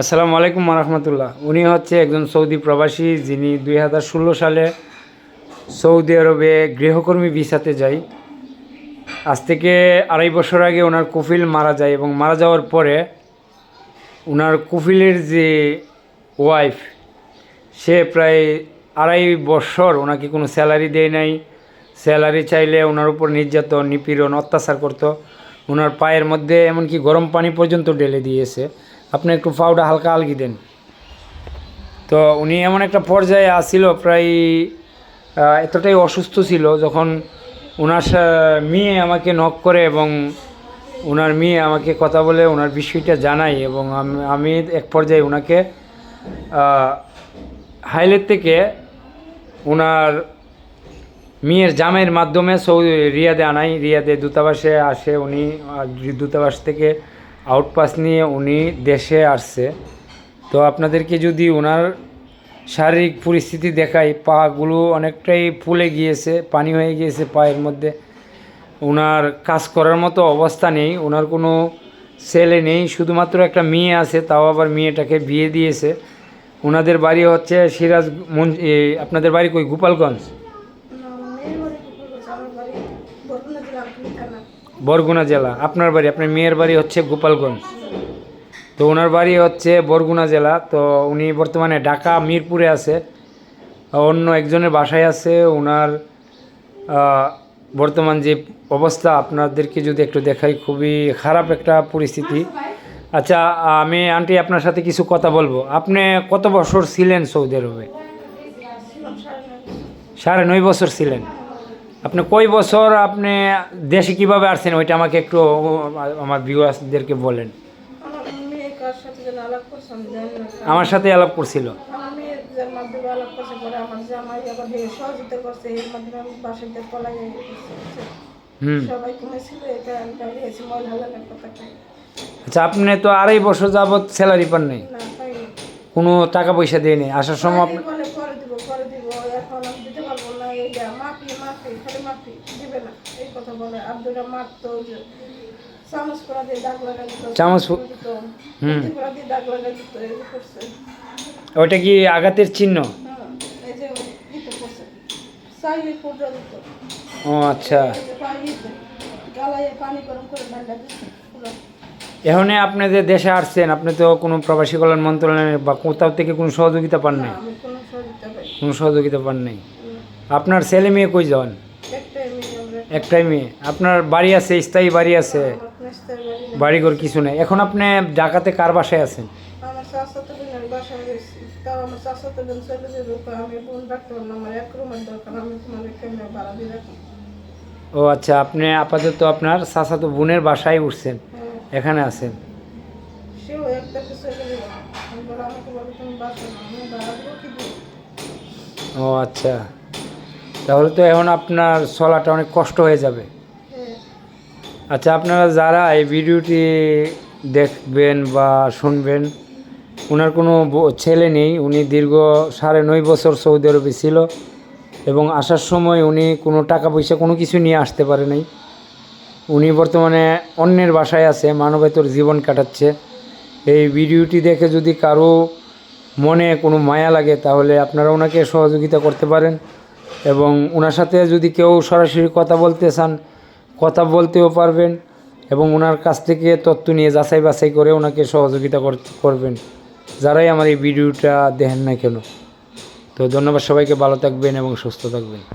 আসসালামু আলাইকুম রহমতুল্লাহ উনি হচ্ছে একজন সৌদি প্রবাসী, যিনি দুই হাজার ষোলো সালে সৌদি আরবে গৃহকর্মী ভিসাতে যায়। আজ থেকে আড়াই বছর আগে ওনার কুফিল মারা যায় এবং মারা যাওয়ার পরে ওনার কুফিলের যে ওয়াইফ, সে প্রায় আড়াই বছর ওনাকে কোনো স্যালারি দেয় নাই। স্যালারি চাইলে ওনার উপর নির্যাতন, নিপীড়ন, অত্যাচার করতো। ওনার পায়ের মধ্যে এমনকি গরম পানি পর্যন্ত ঢেলে দিয়েছে। আপনি একটু পাউডার হালকা আলগি দেন। তো উনি এমন একটা পর্যায়ে আসছিল প্রায় এতটাই অসুস্থ ছিল যখন ওনার মেয়ে আমাকে নক করে এবং ওনার মেয়ে আমাকে কথা বলে ওনার বিষয়টা জানাই এবং আম- আমি এক পর্যায়ে ওনাকে হাইলের থেকে ওনার মেয়ের জামের মাধ্যমে সৌদি, রিয়াদে আনাই। রিয়াদে দূতাবাসে আসে উনি দূতাবাস থেকে আউটপাস নিয়ে উনি দেশে আসছে। তো আপনাদেরকে যদি ওনার শারীরিক পরিস্থিতি দেখাই, পাগুলো অনেকটাই ফুলে গিয়েছে, পানি হয়ে গিয়েছে পায়ের মধ্যে। ওনার কাজ করার মতো অবস্থা নেই ওনার কোনো ছেলে নেই, শুধুমাত্র একটা মেয়ে আছে, তাও আবার মেয়েটাকে বিয়ে দিয়েছে। ওনাদের বাড়ি হচ্ছে সিরাজ আপনাদের বাড়ি কই? গোপালগঞ্জ? বরগুনা জেলা। আপনার বাড়ি, আপনার মেয়ের বাড়ি হচ্ছে গোপালগঞ্জ। তো ওনার বাড়ি হচ্ছে বরগুনা জেলা। তো উনি বর্তমানে ঢাকা, মিরপুরে আছে। অন্য একজনের বাসায় আছে। ওনার বর্তমান যে অবস্থা, আপনাদেরকে যদি একটু দেখাই, খুবই খারাপ একটা পরিস্থিতি। আচ্ছা আমি আন্টি আপনার সাথে কিছু কথা বলব। আপনি কত বছর ছিলেন সৌদি আরবে? সাড়ে নয় বছর ছিলেন। আপনি কই বছর আপনি দেশে কীভাবে আসছেন? ওইটা আমাকে একটু আমার ভিউয়ার্সদেরকে বলেন। আমার সাথে আলাপ করছিল। আচ্ছা আপনি তো আড়াই বছর যাবৎ স্যালারি পান নাই? কোনো টাকা পয়সা দিয়ে নেই? আসার সময় খালি মাফি না। এই কথা বলে আব্দুরা মারতো চামচ করা দিয়ে দাগ লাগা দিত। চামচ হুম। করা দিয়ে দাগ লাগা দিত করছে। ওইটা কি আঘাতের চিহ্ন? হ্যাঁ, এই যে ইতো করছে। চাইলে পূজা দিত। ও আচ্ছা। এই যে গালায় পানি গরম করে ঠান্ডা এখন আপনি যে দেশে আসছেন আপনি তো কোনো প্রবাসী কল্যাণ মন্ত্রণালয় বা কোথাও থেকে কোনো সহযোগিতা পান নাই? কোনো সহযোগিতা পান নাই? আপনার ছেলে মেয়ে কই যান একটাই মেয়ে। আপনার বাড়ি আছে স্থায়ী বাড়ি আছে। বাড়িঘর কিছু নেই। এখন আপনি ঢাকাতে কার বাসায় আছেন? ও আচ্ছা আপনি আপাতত আপনার চাচাতো বোনের বাসায় উঠছেন। হ্যাঁ, এখানে আছেন। ও আচ্ছা। তাহলে তো এখন আপনার চলাটা অনেক কষ্ট হয়ে যাবে। হ্যাঁ। আচ্ছা আপনারা যারা এই ভিডিওটি দেখবেন বা শুনবেন ওনার কোনো ছেলে নেই উনি দীর্ঘ সাড়ে নয় বছর সৌদি আরবে ছিল এবং আসার সময় উনি কোনো টাকা পয়সা কোনো কিছু নিয়ে আসতে পারে নাই। উনি বর্তমানে অন্যের বাসায় আছে মানবেতর জীবন কাটাচ্ছে। এই ভিডিওটি দেখে যদি কারও মনে কোনো মায়া লাগে তাহলে আপনারা ওনাকে সহযোগিতা করতে পারেন। এবং ওনার সাথে যদি কেউ সরাসরি কথা বলতে চান, কথা বলতেও পারবেন এবং ওনার কাছ থেকে তত্ত্ব নিয়ে যাচাই বাছাই করে ওনাকে সহযোগিতা কর- করবেন। যারাই আমার এই ভিডিওটা দেখেন না কেন। তো ধন্যবাদ সবাইকে, ভালো থাকবেন এবং সুস্থ থাকবেন।